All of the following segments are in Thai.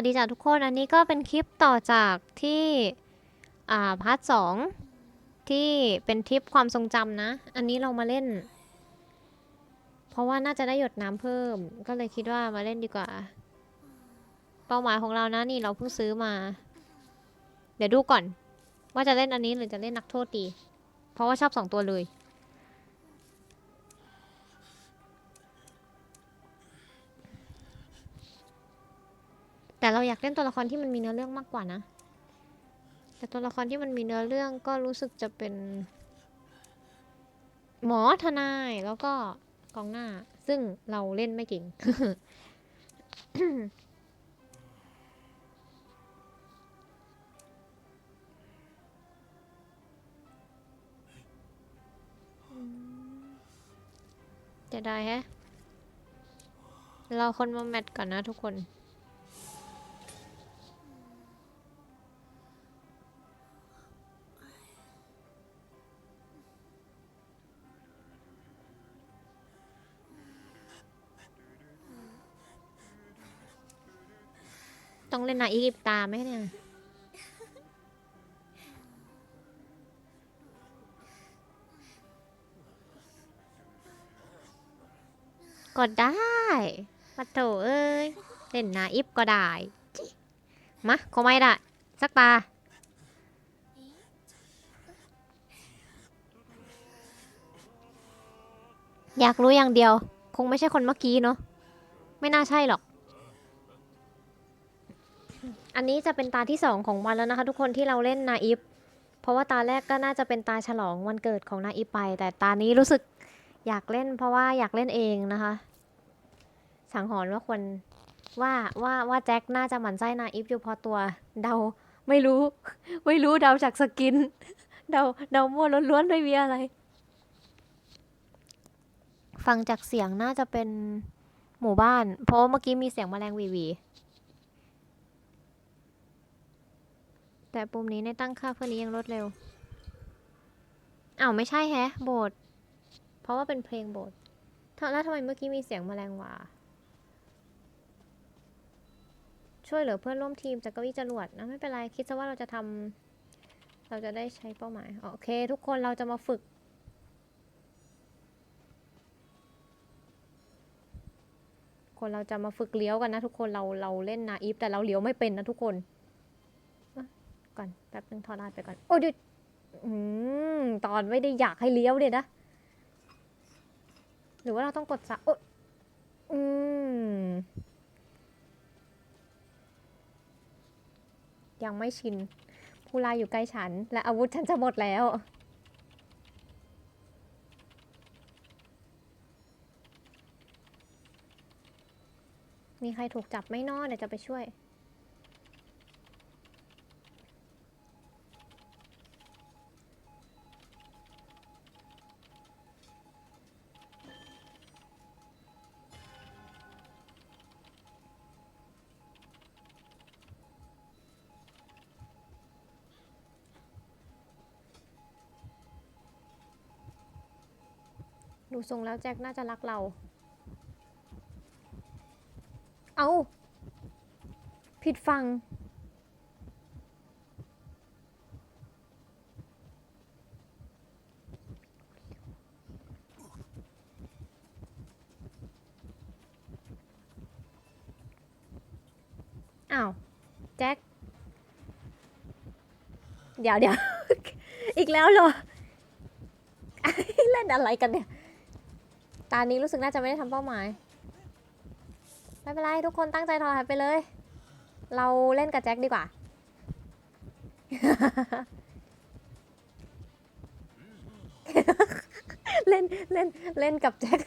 วัสดีจ้ะทุกคน อันนี้ก็เป็นคลิปต่อจากที่ อ่า พาร์ทสองที่เป็นทริปความทรงจำนะ อันนี้เรามาเล่น เพราะว่าน่าจะได้หยดน้ำเพิ่ม ก็เลยคิดว่ามาเล่นดีกว่า เป้าหมายของเรานะนี่เราเพิ่งซื้อมา เดี๋ยวดูก่อน ว่าจะเล่นอันนี้หรือจะเล่นนักโทษดี เพราะว่าชอบสองตัวเลย แต่เราอยากเล่นตัวละครที่มันมีเนื้อเรื่องมากกว่านะ แต่ตัวละครที่มันมีเนื้อเรื่องก็รู้สึกจะเป็น หมอทนายแล้วก็กองหน้า ซึ่งเราเล่นไม่เก่งจะได้ฮะ เราคนมาแมทก่อนนะทุกคน เล่นนาอีกิบตาไหมเนี่ย ก็ได้ปะโถเอ้ย เล่นนาอิฟก็ได้จิมาขอไม่ได้ สักตา อยากรู้อย่างเดียว คงไม่ใช่คนเมื่อกี้เนาะ ไม่น่าใช่หรอก อันนี้จะเป็นตาที่สองของวันแล้วนะคะ ทุกคนที่เราเล่นนาอิฟเพราะว่าตาแรกก็น่าจะเป็นตาฉลองวันเกิดของนาอิฟไป แต่ตานี้รู้สึกอยากเล่น เพราะว่าอยากเล่นเองนะคะ สังหรณ์ว่าควรว่าว่าว่าแจ็คน่าจะหมั่นไส้นาอิฟอยู่พอตัวเดาไม่รู้ ไม่รู้เดาจากสกิน เดาเดามั่วล้วนๆไม่มีอะไร ฟังจากเสียงน่าจะเป็นหมู่บ้าน เพราะเมื่อกี้มีเสียงแมลงวีวี แต่ปุ่มนี้ในตั้งค่าเพื่อนี้ยังลดเร็วอ้าวไม่ใช่แฮะโบสถ์เพราะว่าเป็นเพลงโบสถ์ถ้าแล้วทำไมเมื่อกี้มีเสียงแมลงวาช่วยเหลือเพื่อนร่วมทีมจากเก้าอี้จรวดนะไม่เป็นไรคิดซะว่าเราจะทำเราจะได้ใช้เป้าหมาย โอเค ทุกคนเราจะมาฝึก คนเราจะมาฝึกเลี้ยวกันนะทุกคนเราเราเล่นนาอีฟแต่เราเลี้ยวไม่เป็นนะทุกคน ก่อนแป๊บนึงถอดรหัสไปก่อน โอ้ยดิอืมตอนไม่ได้อยากให้เลี้ยวเลยนะ หรือว่าเราต้องกดสะโอ้ยอืม ยังไม่ชิน ผู้ร้ายอยู่ใกล้ฉัน และอาวุธฉันจะหมดแล้วมีใครถูกจับไหม่นอเดี๋ยวจะไปช่วย ดูทรงแล้วแจ็คน่าจะรักเรา เอา ผิดฟัง อ้าว แจ็ค เดี๋ยวเดี๋ยว อีกแล้วเหรอ เล่นอะไรกันเนี่ย ตานี้รู้สึกน่าจะไม่ได้ทำเป้าหมาย ไม่เป็นไรทุกคนตั้งใจถอยไปเลย เราเล่นกับแจ็คดีกว่า เล่นเล่นเล่นกับแจ็ค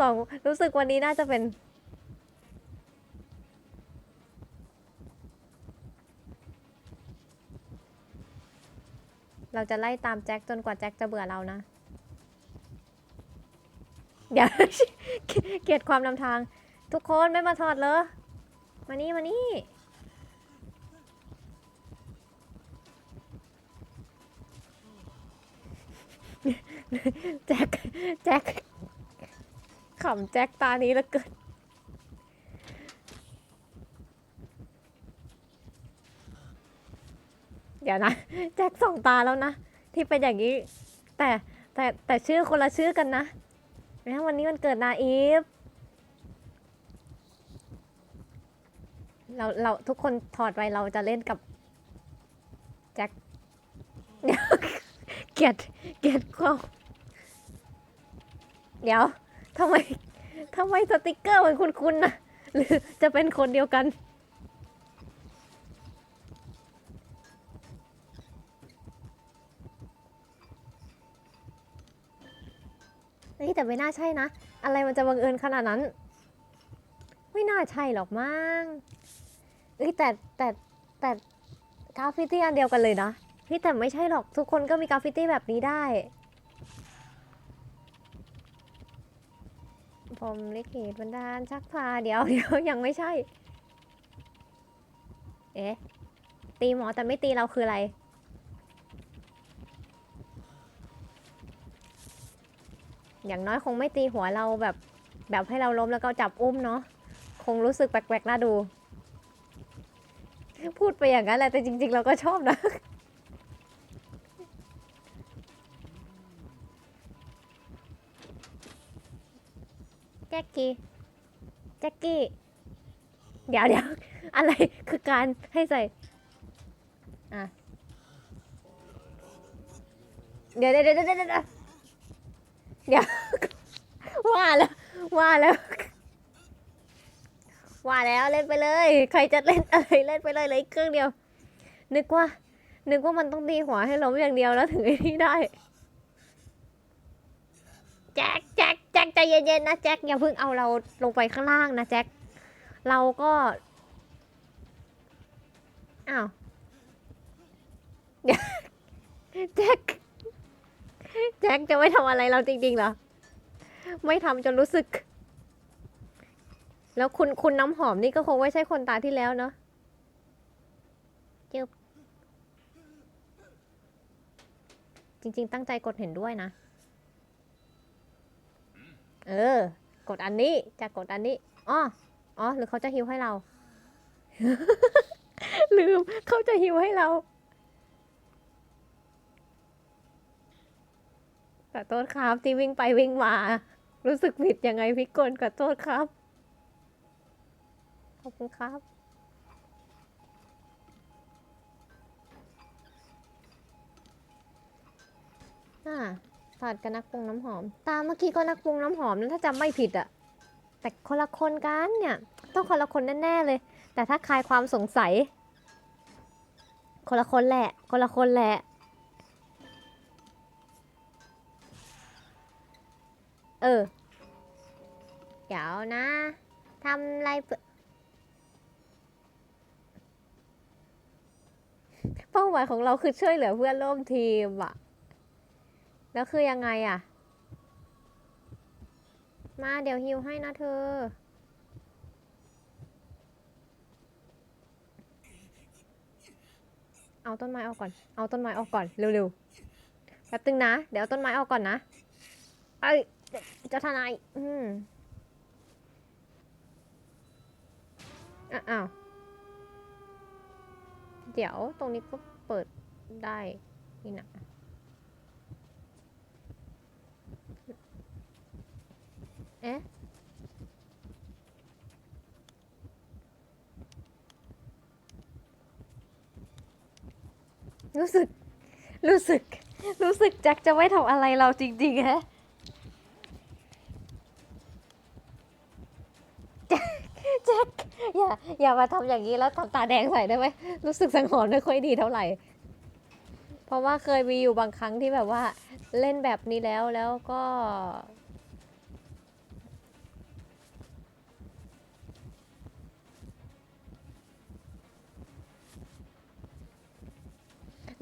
สองรู้สึกวันนี้น่าจะเป็นเราจะไล่ตามแจ็คจนกว่าแจ็คจะเบื่อเรานะ เดี๋ยว เกลียดความลำทาง ทุกคนไม่มาถอดเลยมานี่มานี่แจ็คแจ็คขำแจ็คตานี้ล้วเกินเดี๋ยวนะ แจ็คสองตาแล้วนะ ที่เป็นอย่างนี้ แต่แต่แต่ชื่อคนละชื่อกันนะ แล้ววันนี้มันเกิดนาอีฟเราเราทุกคนถอดไปเราจะเล่นกับแจ็คเดี๋ยวเกียดเกลียดความเดี๋ยวทำไมทำไมสติกเกอร์มันคุ้นๆนะหรือจะเป็นคนเดียวกัน นี่แต่ไม่น่าใช่นะ อะไรมันจะบังเอิญขนาดนั้น ไม่น่าใช่หรอกมั้งเอ้ยแต่แต่แต่กราฟฟิตี้อันเดียวกันเลยนะพี่แต่ไม่ใช่หรอกทุกคนก็มีกราฟฟิตี้แบบนี้ได้ผมลิขิตบันดาลชักพาเดี๋ยวเดี๋ยวยังไม่ใช่ เอ๊ะตีหมอแต่ไม่ตีเราคืออะไร อย่างน้อยคงไม่ตีหัวเราแบบแบบให้เราล้มแล้วก็จับอุ้มเนาะคงรู้สึกแปลกๆน่าดู พูดไปอย่างนั้นแหละแต่จริง ๆ เราก็ชอบนะแจ็คกี้แจ็คกี้เดี๋ยวเดี๋ยวอะไรคือการให้ใส่อะเดี๋ยวเดี๋ยวเดี๋ยวเดี๋ยว เดี๋ยว ว่าแล้วว่าแล้ว ว่าแล้วเล่นไปเลย ใครจะเล่นอะไรเล่นไปเลยเลยเครื่องเดียว นึกว่า นึกว่ามันต้องตีหัวให้ล้มอย่างเดียวแล้วถึงไอ้นี่ได้แจ็คแจ็คแจ็คใจเย็นๆนะแจ็คอย่าเพิ่งเอาเราลงไปข้างล่างนะแจ็คเราก็อ้าวแจ็ค แจ็คจะไม่ทำอะไรเราจริงๆเหรอ ไม่ทำจนรู้สึก แล้วคุณคุณน้ำหอมนี่ก็คงไม่ใช่คนตาที่แล้วเนาะจึบจริง ๆ ตั้งใจกดเห็นด้วยนะ เออ กดอันนี้จะกดอันนี้อ๋ออ๋อ หรือเขาจะฮิวให้เรา ลืม เขาจะฮิวให้เรา อโทษครับที่วิ่งไปวิ่งมา รู้สึกผิดยังไงพี่กลขอโทษครับ ขอบคุณครับ อ่าถอดกันนักปรุงน้ำหอม ตามเมื่อกี้ก็นักปรุงน้ำหอมนะถ้าจำไม่ผิดอะแต่คนละคนกันเนี่ย ต้องคนละคนแน่ๆเลย แต่ถ้าคลายความสงสัย คนละคนแหละ คนละคนแหละ ออเดี๋ยวนะทำอะไรเพื่อเป้าหมายของเราคือช่วยเหลือเพื่อนร่วมทีมอะแล้วคือยังไงอะมาเดี๋ยวฮิวให้นะเธอ เอาต้นไม้ออกก่อน เอาต้นไม้ออกก่อน เร็วๆ แป๊บตึงนะ เดี๋ยวเอาต้นไม้ออกก่อนนะเอ้ย เจ้าทนาย อืมอ้าว เดี๋ยวตรงนี้ก็เปิดได้ นี่นะเอ๊ะรู้สึก รู้สึก รู้สึกแจ็คจะไม่ทำอะไรเราจริงๆฮะ แจ็คแจ็ค อย่าอย่ามาทำอย่างนี้แล้วทำตาแดงใส่ได้ไหมรู้สึกสังหรณ์ไม่ค่อยดีเท่าไหร่ เพราะว่าเคยมีอยู่บางครั้งที่แบบว่าเล่นแบบนี้แล้วแล้วก็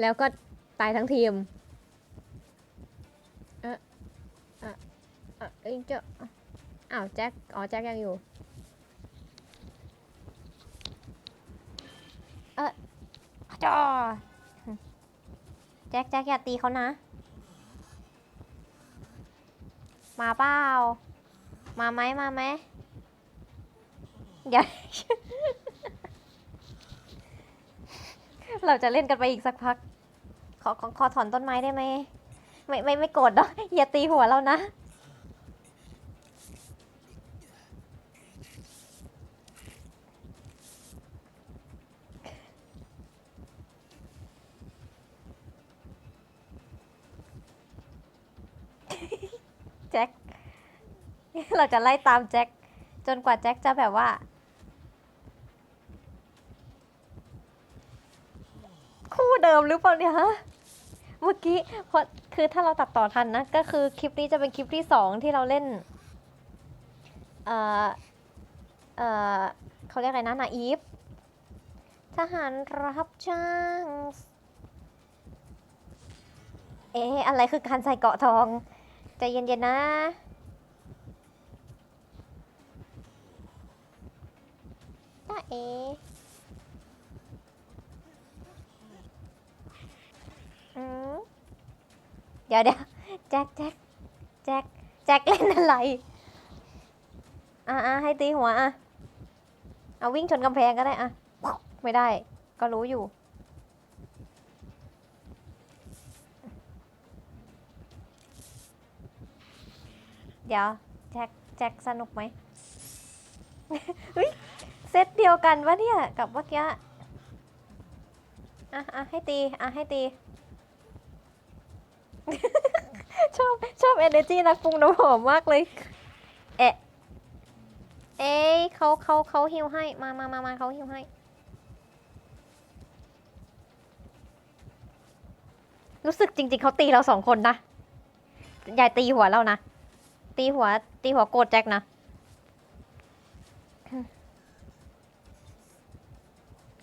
แล้วก็ตายทั้งทีมเอะเอะเอะเอ้ยเจ้าอ้าวแจ็ค อ๋อ แจ็คยังอยู่ เออ จอแจ็คแจ็คอย่าตีเขานะ มาเปล่า มาไหมมาไหมอย่า เราจะเล่นกันไปอีกสักพัก ขอขอขอถอนต้นไม้ได้ไหม ไม่ไม่ไม่โกรธเนาะอย่าตีหัวเรานะ แจ็ค เราจะไล่ตามแจ็คจนกว่าแจ็คจะแบบว่า คู่เดิมหรือเปล่าเนี่ยฮะเมื่อกี้เพราะคือถ้าเราตัดต่อทันนะ ก็คือคลิปนี้จะเป็นคลิปที่สองที่เราเล่น เอ่อ เอ่อเขาเรียกอะไรนะนาอีฟทหารรับจ้างเอ๊ะอะไรคือการใส่เกาะทอง ใจเย็นๆนะ จ้า เออเดี๋ยวเดี๋ยวแจ็คแจ็คแจ็คแจ็คเล่นอะไร อะอะให้ตีหัวอะ เอาวิ่งชนกำแพงก็ได้อะ ไม่ได้ ก็รู้อยู่ เดี๋ยว แจ็คแจ็คสนุกไหมเฮ้ย ตเดียวกันวะเนี่ย กับเมื่อกี้ อะอะให้ตี อะให้ตี ชอบชอบ energy นักปรุงน้ำหอมมากเลย เอะเอ้ยเขาเขาเขาฮิวให้ มามามามาเขาฮิวให้รู้สึกจริง ๆเขาตีเราสองคนนะ อย่าตีหัวเรานะ ตีหัว ตีหัวโกดแจ็คนะ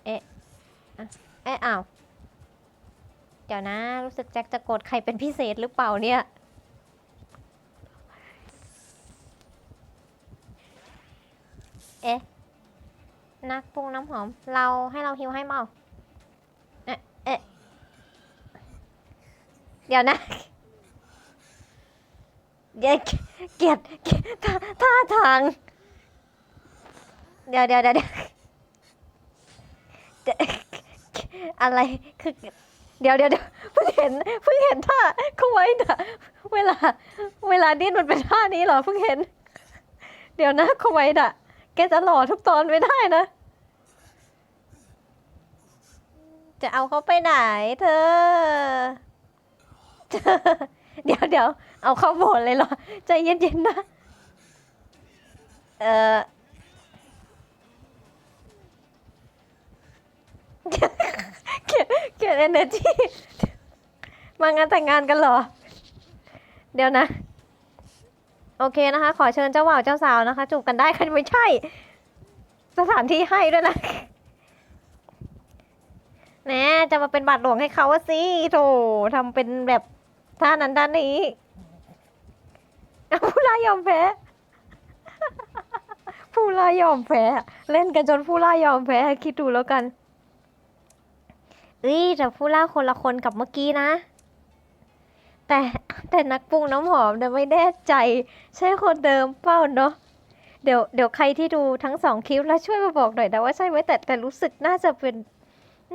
เอ๊ะ อะเอ๊ะอ้าว เดี๋ยวนะ รู้สึกแจ็คจะโกรธใครเป็นพิเศษหรือเปล่าเนี่ย เอ๊ะ นักปรุงน้ำหอม เราให้เราฮิวให้เมาเอ๊ะ เอ๊ะ เดี๋ยวนะเดี๋ยวเกียดเกียดท่าท่าทาง เดี๋ยวเดี๋ยวเดี๋ยว อะไรคือเดี๋ยวเดี๋ยวเพิ่งเห็นเพิ่งเห็นท่าเขาไว้นะเวลา เวลาดิ้นมันเป็นท่านี้เหรอเพิ่งเห็น เดี๋ยวนะเขาไว้น่ะแกจะหล่อทุกตอนไม่ได้นะ จะเอาเขาไปไหนเธอ เดี๋ยวเดี๋ยวเอาเข้าโบสเลยเหรอ ใจเย็นๆนะ เออ เกลียด เอเนจีมางานแต่งงานกันเหรอ เดี๋ยวนะ โอเคนะคะ ขอเชิญเจ้าบ่าวเจ้าสาวนะคะ จูบกันได้กันไม่ใช่ สถานที่ให้ด้วยนะแหน่จะมาเป็นบาทหลวงให้เขาสิโถทำเป็นแบบท่านั้นด้านนี้ผู้ร้ายยอมแพ้ ผู้ร้ายยอมแพ้ เล่นกันจนผู้ร้ายยอมแพ้ คิดดูแล้วกัน เอ้ยแต่ผู้ล่าคนละคนกับเมื่อกี้นะ แต่แต่นักปรุงน้ำหอมเนี่ยไม่แน่ใจ ใช่คนเดิมเปล่าเนาะเดี๋ยวเดี๋ยวใครที่ดูทั้งสองคลิปแล้วช่วยมาบอกหน่อยนะว่าใช่ไหมแต่แต่รู้สึกน่าจะเป็น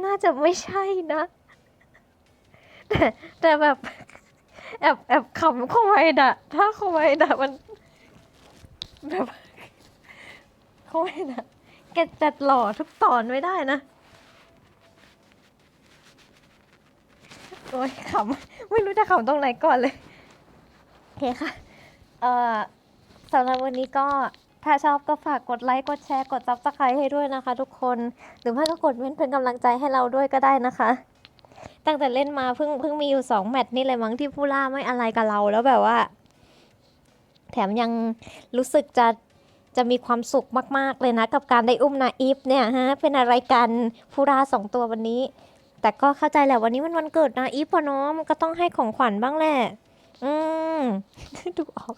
น่าจะไม่ใช่นะ แต่แต่แบบแอบแอบขำเข้าไว้น่ะถ้าเข้าไว้น่ะมันแบบเข้าไว้น่ะแกจะหล่อทุกตอนไม่ได้นะ โอ้ยขำไม่รู้จะขำตรงไหนก่อนเลย โอเคค่ะ เอ่อสำหรับวันนี้ก็ถ้าชอบก็ฝากกดไลค์ กดแชร์ กดซับสไครต์ให้ด้วยนะคะทุกคน หรือไม่ก็กดเม้นเป็นกำลังใจให้เราด้วยก็ได้นะคะ ตั้งแต่เล่นมาเพิ่งเพิ่งมีอยู่สองแมตช์นี่เลยมั้งที่ผู้ล่าไม่อะไรกับเราแล้วแบบว่า แถมยังรู้สึกจะจะมีความสุขมาก ๆ เลยนะ กับการได้อุ้มนาอีฟเนี่ยฮะ เป็นอะไรกันผู้ล่าสองตัววันนี้ แต่ก็เข้าใจแหละวันนี้มันวันเกิดนะอีฟพอเนาะมันก็ต้องให้ของขวัญบ้างแหละ อืมดูออก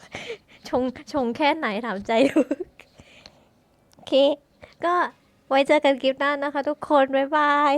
ชงชงแค่ไหนถามใจดูโอเค ก็ไว้เจอกันคลิปหน้านะคะทุกคน บ๊ายบาย